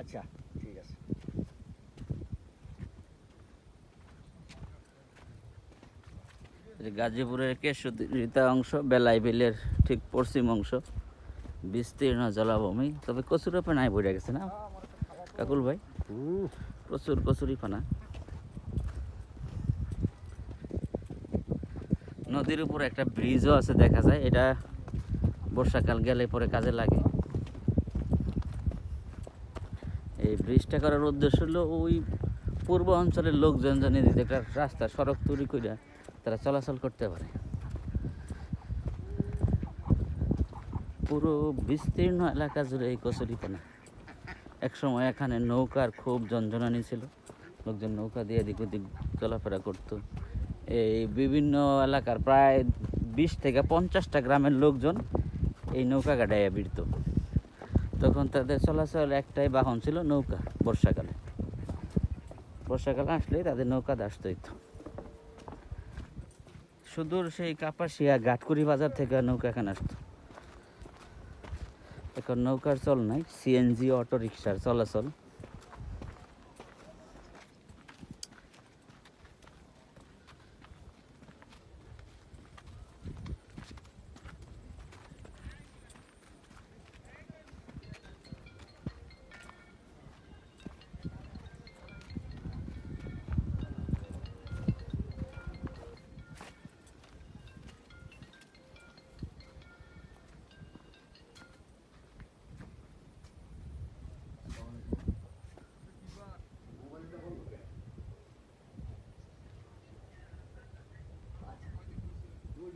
আচ্ছা ঠিক আছে। গাজীপুরের কেশুরিতা অংশ বেলাই বিলের ঠিক পশ্চিম অংশ বিস্তীর্ণ জলাভূমি। তবে কচুর পানায় বইরা গেছে না? কাকুল ভাই? প্রচুর কচুরি পানা। নদীর উপর একটা ব্রিজও আছে দেখা যায়। এটা বর্ষাকাল গেলে পরে কাজে লাগে। এই ব্রিজটা করার উদ্দেশ্য হলো ওই পূর্ব অঞ্চলের লোকজন জানি যদি একটা রাস্তা, সড়ক তৈরি করে তারা চলাচল করতে পারে। পুরো বিস্তীর্ণ এলাকা জুড়ে এই কচুরিপানা। একসময় এখানে নৌকার খুব জনজনানি ছিল। লোকজন নৌকা দিয়ে এদিক ওদিক চলাফেরা করতো। এই বিভিন্ন এলাকার প্রায় বিশ থেকে পঞ্চাশটা গ্রামের লোকজন এই নৌকা গাড়াইয়া বিড়ত তখন তাদের চলাচল একটাই বাহন ছিল নৌকা, বর্ষাকালে। বর্ষাকালে আসলে তাদের নৌকা দাস হইতো সুদূর সেই কাপাসিয়া ঘাটকুড়ি বাজার থেকে নৌকা এখানে আসতো। এখন নৌকার চল নাই সিএনজি অটো রিক্সার চলাচল।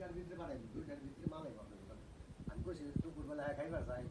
দুইটার ভিতরে বানাইবো দুইটার ভিতরে মালাই বানাইবি আমি কইছি দুপুরবেলা খাইবার যাই।